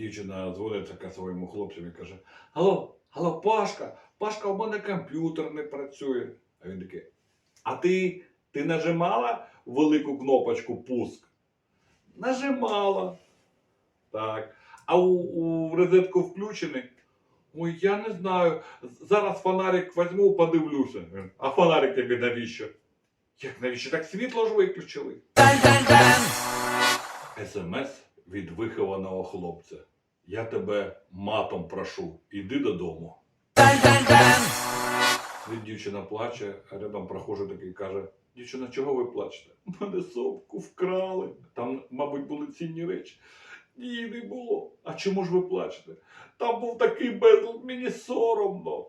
дівчина дзвонить така своєму хлопцю і каже: Алло, алло, Пашка, Пашка, у мене комп'ютер не працює. А він такий, а ти, ти нажимала велику кнопочку пуск? Нажимала. Так. А у, у розетку включений? Ой, я не знаю. Зараз фонарик візьму, подивлюся. А фонарик тобі навіщо? Як навіщо? Так світло ж виключили. СМС від вихованого хлопця. Я тебе матом прошу, іди додому. Дівчина плаче, а рядом прохожий такий каже: Дівчина, чого ви плачете? Мене сопку вкрали. Там, мабуть, були цінні речі. Ні, не було. А чому ж ви плачете? Там був такий безлад, мені соромно.